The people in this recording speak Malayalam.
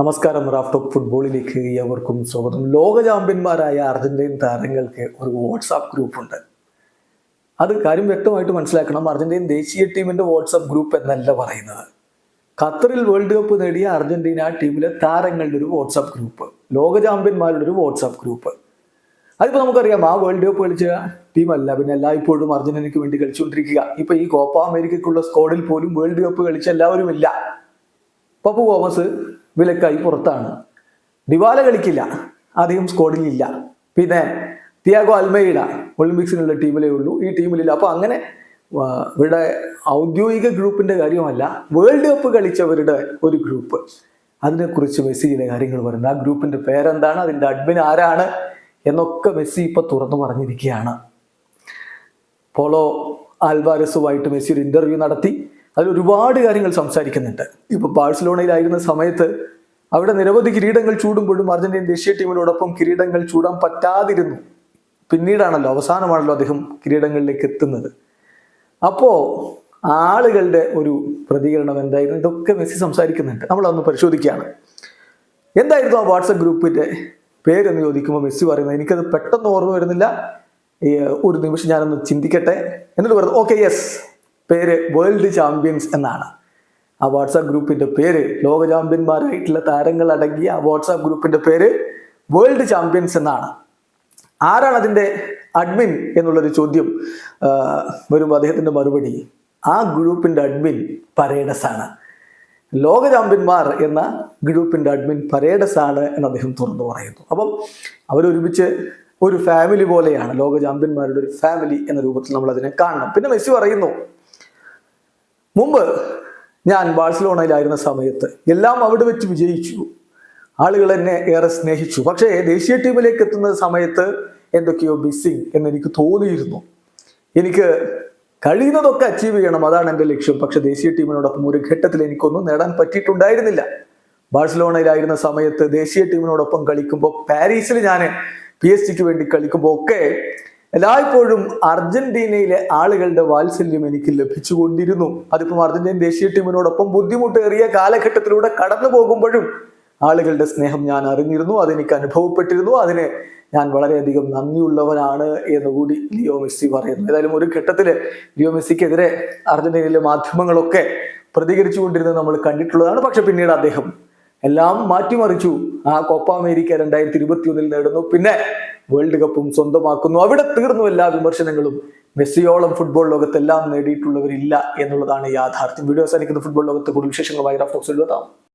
നമസ്കാരം. റാഫ് ടോക്ക് ഫുട്ബോളിലേക്ക് ഏവർക്കും സ്വാഗതം. ലോക ചാമ്പ്യന്മാരായ അർജന്റീൻ താരങ്ങൾക്ക് ഒരു വാട്സാപ്പ് ഗ്രൂപ്പുണ്ട്. അത് കാര്യം വ്യക്തമായിട്ട് മനസ്സിലാക്കണം. അർജന്റീൻ ദേശീയ ടീമിന്റെ വാട്സാപ്പ് ഗ്രൂപ്പ് എന്നല്ല പറയുന്നത്. ഖത്തറിൽ വേൾഡ് കപ്പ് നേടിയ അർജന്റീന ടീമിലെ താരങ്ങളുടെ ഒരു വാട്സാപ്പ് ഗ്രൂപ്പ്. ലോക ചാമ്പ്യന്മാരുടെ ഒരു വാട്സാപ്പ് ഗ്രൂപ്പ്. അതിപ്പോൾ നമുക്കറിയാം ആ വേൾഡ് കപ്പ് കളിച്ച ടീമല്ല. പിന്നെ എല്ലായ്പ്പോഴും അർജന്റീനയ്ക്ക് വേണ്ടി കളിച്ചുകൊണ്ടിരിക്കുക. ഇപ്പൊ ഈ കോപ്പ അമേരിക്കയ്ക്കുള്ള സ്ക്വാഡിൽ പോലും വേൾഡ് കപ്പ് കളിച്ച എല്ലാവരും ഇല്ല പപ്പു തോമസ് വിലക്കായി പുറത്താണ്. ഡിവാല കളിക്കില്ല. അധികം സ്ക്വാഡിലില്ല പിന്നെ തിയാഗോ അൽമൈഡ ഒളിമ്പിക്സിനുള്ള ടീമിലേ ഉള്ളൂ. ഈ ടീമിലില്ല. അപ്പോൾ അങ്ങനെ ഇവിടെ ഔദ്യോഗിക ഗ്രൂപ്പിന്റെ കാര്യമല്ല വേൾഡ് കപ്പ് കളിച്ചവരുടെ ഒരു ഗ്രൂപ്പ്. അതിനെക്കുറിച്ച് മെസ്സിയുടെ കാര്യങ്ങൾ പറയുന്നത് ആ ഗ്രൂപ്പിന്റെ പേരെന്താണ് അതിന്റെ അഡ്മിൻ ആരാണ് എന്നൊക്കെ മെസ്സി ഇപ്പോൾ തുറന്നു പറഞ്ഞിരിക്കുകയാണ്. പോളോ ആൽവാരസുമായിട്ട് മെസ്സി ഒരു ഇന്റർവ്യൂ നടത്തി. അതിൽ ഒരുപാട് കാര്യങ്ങൾ സംസാരിക്കുന്നുണ്ട്. ഇപ്പൊ ബാഴ്സലോണയിലായിരുന്ന സമയത്ത് അവിടെ നിരവധി കിരീടങ്ങൾ ചൂടുമ്പോഴും അർജന്റീൻ ദേശീയ ടീമിനോടൊപ്പം കിരീടങ്ങൾ ചൂടാൻ പറ്റാതിരുന്നു. പിന്നീടാണല്ലോ അവസാനമാണല്ലോ അദ്ദേഹം കിരീടങ്ങളിലേക്ക് എത്തുന്നത്. അപ്പോ ആളുകളുടെ ഒരു പ്രതികരണം എന്തായിരുന്നു? ഇതൊക്കെ മെസ്സി സംസാരിക്കുന്നുണ്ട്. നമ്മളതൊന്ന് പരിശോധിക്കുകയാണ്. എന്തായിരുന്നു ആ വാട്സപ്പ് ഗ്രൂപ്പിന്റെ പേരെന്ന് ചോദിക്കുമ്പോൾ മെസ്സി പറയുന്നത് എനിക്കത് പെട്ടെന്ന് ഓർമ്മ വരുന്നില്ല. ഒരു നിമിഷം ഞാനൊന്ന് ചിന്തിക്കട്ടെ എന്നിട്ട് പറഞ്ഞു ഓക്കെ യെസ്. പേര് വേൾഡ് ചാമ്പ്യൻസ് എന്നാണ്. ആ വാട്സാപ്പ് ഗ്രൂപ്പിന്റെ പേര് ലോക ചാമ്പ്യന്മാരായിട്ടുള്ള താരങ്ങൾ അടങ്ങിയ ആ വാട്സാപ്പ് ഗ്രൂപ്പിന്റെ പേര് വേൾഡ് ചാമ്പ്യൻസ് എന്നാണ്. ആരാണ് അതിന്റെ അഡ്മിൻ എന്നുള്ളൊരു ചോദ്യം വരുമ്പോൾ അദ്ദേഹത്തിന്റെ മറുപടി ആ ഗ്രൂപ്പിന്റെ അഡ്മിൻ പരേഡസ് ആണ് ലോക ചാമ്പ്യന്മാർ എന്ന ഗ്രൂപ്പിന്റെ അഡ്മിൻ പരേഡസ് ആണ് എന്ന് അദ്ദേഹം തുറന്നു പറയുന്നു. അപ്പം അവരൊരുമിച്ച് ഒരു ഫാമിലി പോലെയാണ് ലോക ചാമ്പ്യന്മാരുടെ ഒരു ഫാമിലി എന്ന രൂപത്തിൽ നമ്മൾ അതിനെ കാണണം. പിന്നെ മെസ്സി പറയുന്നു മുമ്പ് ഞാൻ ബാഴ്സലോണയിലായിരുന്ന സമയത്ത് എല്ലാം അവിടെ വെച്ച് വിജയിച്ചു. ആളുകൾ എന്നെ ഏറെ സ്നേഹിച്ചു. പക്ഷേ ദേശീയ ടീമിലേക്ക് എത്തുന്ന സമയത്ത് എന്തൊക്കെയോ മിസ്സിങ് എന്നെനിക്ക് തോന്നിയിരുന്നു. എനിക്ക് കഴിയുന്നതൊക്കെ അച്ചീവ് ചെയ്യണം അതാണ് എന്റെ ലക്ഷ്യം. പക്ഷെ ദേശീയ ടീമിനോടൊപ്പം ഒരു ഘട്ടത്തിൽ എനിക്കൊന്നും നേടാൻ പറ്റിയിട്ടുണ്ടായിരുന്നില്ല. ബാഴ്സലോണയിലായിരുന്ന സമയത്ത് ദേശീയ ടീമിനോടൊപ്പം കളിക്കുമ്പോൾ പാരീസിൽ ഞാൻ പി എസ് വേണ്ടി കളിക്കുമ്പോൾ ഒക്കെ എല്ലായ്പ്പോഴും അർജന്റീനയിലെ ആളുകളുടെ വാത്സല്യം എനിക്ക് ലഭിച്ചുകൊണ്ടിരുന്നു. അതിപ്പം അർജന്റീൻ ദേശീയ ടീമിനോടൊപ്പം ബുദ്ധിമുട്ടേറിയ കാലഘട്ടത്തിലൂടെ കടന്നു പോകുമ്പോഴും ആളുകളുടെ സ്നേഹം ഞാൻ അറിഞ്ഞിരുന്നു അതെനിക്ക് അനുഭവപ്പെട്ടിരുന്നു അതിന് ഞാൻ വളരെയധികം നന്ദിയുള്ളവനാണ് എന്നുകൂടി ലിയോ മെസ്സി പറയുന്നു. ഏതായാലും ഒരു ഘട്ടത്തിൽ ലിയോ മെസ്സിക്കെതിരെ അർജന്റീനയിലെ മാധ്യമങ്ങളൊക്കെ പ്രതികരിച്ചുകൊണ്ടിരുന്നത് നമ്മൾ കണ്ടിട്ടുള്ളതാണ്. പക്ഷെ പിന്നീട് അദ്ദേഹം എല്ലാം മാറ്റിമറിച്ചു. ആ കോപ്പ അമേരിക്ക രണ്ടായിരത്തി ഇരുപത്തി ഒന്നിൽ നേടുന്നു. പിന്നെ വേൾഡ് കപ്പും സ്വന്തമാക്കുന്നു. അവിടെ തീർന്നു എല്ലാ വിമർശനങ്ങളും. മെസ്സിയോളം ഫുട്ബോൾ ലോകത്തെല്ലാം നേടിയിട്ടുള്ളവരില്ല എന്നുള്ളതാണ് യാഥാർത്ഥ്യം. വീഡിയോ അവസാനിക്കുന്ന. ഫുട്ബോൾ ലോകത്തെ കൂടുതൽ വിശേഷങ്ങളുമായി റഫോക്സിൽ എത്താം